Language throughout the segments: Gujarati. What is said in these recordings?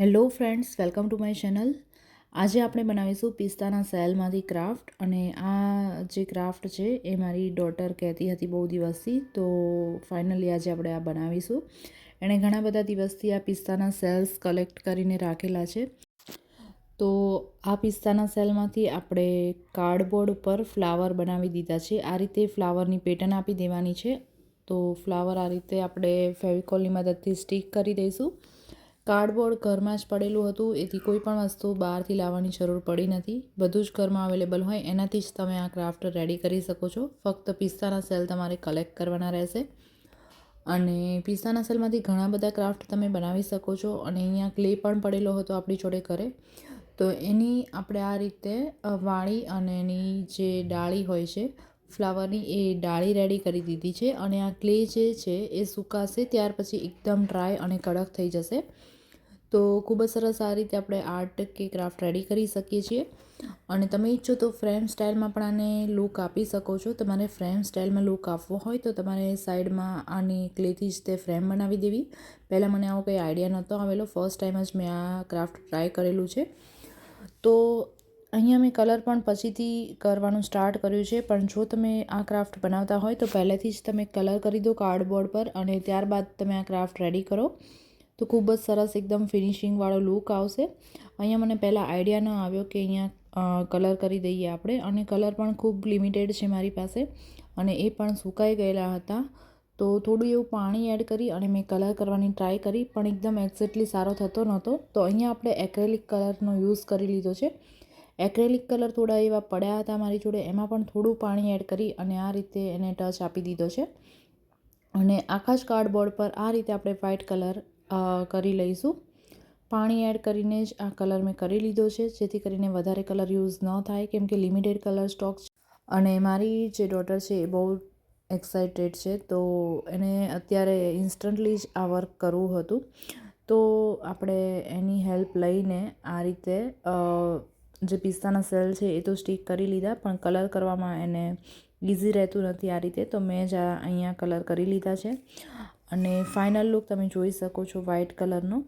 Hello friends, welcome to my channel. આજે આપણે બનાવીશું પિસ્તાના સેલમાંથી ક્રાફ્ટ અને આ જે ક્રાફ્ટ છે એ મારી ડોટર કહેતી હતી બહુ દિવસથી, તો ફાઇનલી આજે આપણે આ બનાવીશું. એણે ઘણા બધા દિવસથી આ પિસ્તાના સેલ્સ કલેક્ટ કરીને રાખેલા છે. તો આ પિસ્તાના સેલમાંથી આપણે કાર્ડબોર્ડ ઉપર ફ્લાવર બનાવી દીધા છે. આ રીતે ફ્લાવરની પેટર્ન આપી દેવાની છે. તો ફ્લાવર આ રીતે આપણે ફેવિકોલની મદદથી સ્ટીક કરી દઈશું. કાર્ડબોર્ડ ઘરમાં જ પડેલું હતું, એથી કોઈ પણ વસ્તુ બહારથી લાવવાની જરૂર પડી નથી. બધું જ ઘરમાં અવેલેબલ હોય, એનાથી જ તમે આ ક્રાફ્ટ રેડી કરી શકો છો. ફક્ત પિસ્તાના સેલ તમારે કલેક્ટ કરવાના રહેશે. અને પિસ્તાના સેલમાંથી ઘણા બધા ક્રાફ્ટ તમે બનાવી શકો છો. અને અહીંયા ક્લે પણ પડેલો હતો આપણી જોડે ઘરે. તો એની આપણે આ રીતે વાળી અને એની જે ડાળી હોય છે ફ્લાવરની એ ડાળી રેડી કરી દીધી છે અને આ ક્લે જે છે એ સુકાશે, ત્યાર પછી એકદમ ડ્રાય અને કડક થઈ જશે. તો ખૂબ જ સરસ આ રીતે આપણે આર્ટ કે ક્રાફ્ટ રેડી કરી શકીએ છીએ. અને તમે ઈચ્છો તો ફ્રેમ સ્ટાઇલમાં પણ આને લુક આપી શકો છો. તમારે ફ્રેમ સ્ટાઇલમાં લુક આપવો હોય તો તમારે સાઈડમાં આની ક્લેથી જ તે ફ્રેમ બનાવી દેવી. પહેલાં મને આવો કંઈ આઈડિયા નહોતો આવેલો. ફર્સ્ટ ટાઈમ જ મેં આ ક્રાફ્ટ ટ્રાય કરેલું છે. તો અહીંયા મેં કલર પણ પછીથી કરવાનું સ્ટાર્ટ કર્યું છે, પણ જો તમે આ ક્રાફ્ટ બનાવતા હોય તો પહેલેથી જ તમે કલર કરી દો કાર્ડબોર્ડ પર અને ત્યારબાદ તમે આ ક્રાફ્ટ રેડી કરો. તો ખૂબ જ સરસ એકદમ ફિનિશિંગવાળો લુક આવશે. અહીંયા મને પહેલાં આઈડિયા ન આવ્યો કે અહીંયા કલર કરી દઈએ આપણે, અને કલર પણ ખૂબ લિમિટેડ છે મારી પાસે, અને એ પણ સુકાઈ ગયેલા હતા. તો થોડું એવું પાણી એડ કરી અને મેં કલર કરવાની ટ્રાય કરી, પણ એકદમ એક્ઝેક્ટલી સારો થતો નહોતો. તો અહીંયા આપણે એક્રેલિક કલરનો યુઝ કરી લીધો છે. એક્રેલિક કલર થોડા એવા પડ્યા હતા મારી જોડે, એમાં પણ થોડું પાણી એડ કરી અને આ રીતે એને ટચ આપી દીધો છે. અને આખા જ કાર્ડબોર્ડ પર આ રીતે આપણે વ્હાઇટ કલર કરી લઈશું. પાણી એડ કરીને જ આ કલર મેં કરી લીધો છે, જેથી કરીને વધારે કલર યુઝ ન થાય, કેમ કે લિમિટેડ કલર સ્ટોક છે. અને મારી જે ડોટર છે એ બહુ એક્સાઇટેડ છે, તો એને અત્યારે ઇન્સ્ટન્ટલી જ આ વર્ક કરવું હતું. તો આપણે એની હેલ્પ લઈને આ રીતે જે પિસ્તાના સેલ છે એ તો સ્ટીક કરી લીધા, પણ કલર કરવામાં એને ઇઝી રહેતું નથી આ રીતે, તો મેં જ આ અહીંયા કલર કરી લીધા છે. અને ફાઇનલ લુક તમે જોઈ શકો છો વ્હાઇટ કલરનો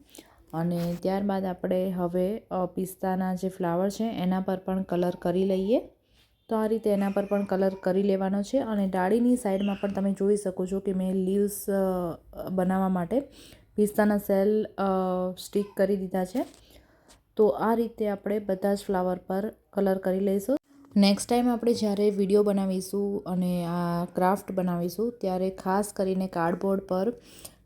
અને ત્યારબાદ આપણે હવે પિસ્તાના જે ફ્લાવર છે એના પર પણ કલર કરી લઈએ. તો આ રીતે એના પર પણ કલર કરી લેવાનો છે. અને ડાળીની સાઈડમાં પણ તમે જોઈ શકો છો કે મેં લીવ્સ બનાવવા માટે પિસ્તાના સેલ સ્ટીક કરી દીધા છે. તો આ રીતે આપણે બધા જ ફ્લાવર પર કલર કરી લઈશું. નેક્સ્ટ ટાઈમ આપણે જ્યારે વીડિયો બનાવીશું અને આ ક્રાફ્ટ બનાવીશું, ત્યારે ખાસ કરીને કાર્ડબોર્ડ પર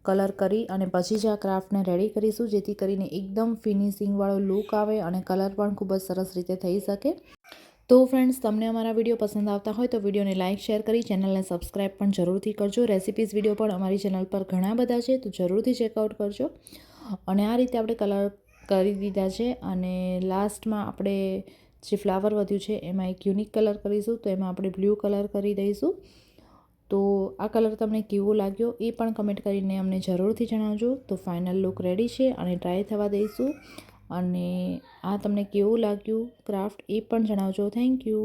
કલર કરી અને પછી જ આ ક્રાફ્ટને રેડી કરીશું, જેથી કરીને એકદમ ફિનિશિંગવાળો લુક આવે અને કલર પણ ખૂબ જ સરસ રીતે થઈ શકે. તો ફ્રેન્ડ્સ તમને અમારા વીડિયો પસંદ આવતા હોય તો વિડીયોને લાઇક શેર કરી ચેનલને સબસ્ક્રાઈબ પણ જરૂરથી કરજો. રેસિપીઝ વીડિયો પણ અમારી ચેનલ પર ઘણા બધા છે, તો જરૂરથી ચેકઆઉટ કરજો. અને આ રીતે આપણે કલર કરી દીધા છે અને લાસ્ટમાં આપણે જે ફ્લાવર વધ્યું છે, એમાં એક યુનિક કલર કરીશું, તો એમાં આપણે બ્લુ કલર કરી દઈશું. તો આ કલર તમને કેવો લાગ્યો એ પણ કમેન્ટ કરીને અમને જરૂરથી જણાવજો. તો ફાઇનલ લુક રેડી છે અને ટ્રાય થવા દઈશું. અને આ તમને કેવું લાગ્યું ક્રાફ્ટ એ પણ જણાવજો. Thank you